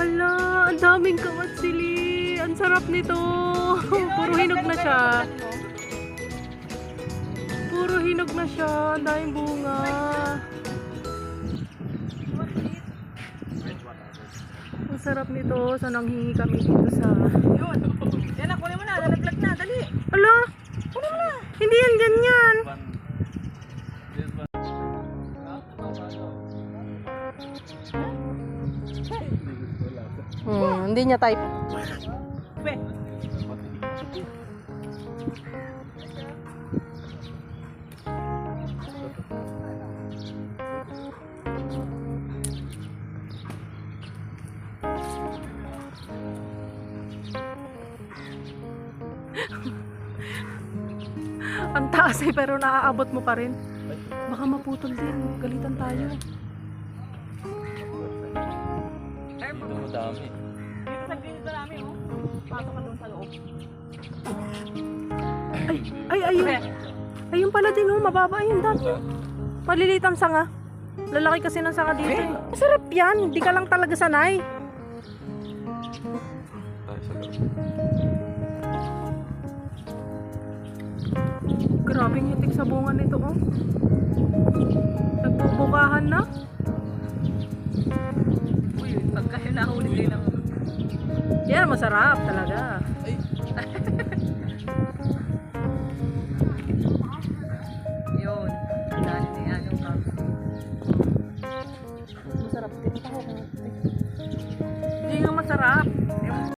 Hala, ang daming kamatsili. Ang sarap nito. Puro hinog na siya. Puro hinog na siya. Ang daming bunga. Ang sarap nito. Sa nanghingi kami dito sa... Yun. Yan na, kunin mo na. Nalaglag na. Dali. Ala! Hindi yan ganyan. Hmm, hindi niya type. Ang taas eh, pero naaabot mo pa rin. Baka maputol din. Galitan tayo. Dami. Dito sa gilid na namin, oh. Pasok ka doon sa loob. Ay, ay, ayun. Ayun pala din oh, mababa yun dami. Paliliit ang sanga. Lalaki kasi ng sanga dito. Masarap yan, hindi ka lang talaga sanay. Tayo sa loob. Grabe yung hitik sa bunga nito oh. masarap talaga. Ay. Yun. Dali Anong Cup. Masarap din. Hindi nga masarap.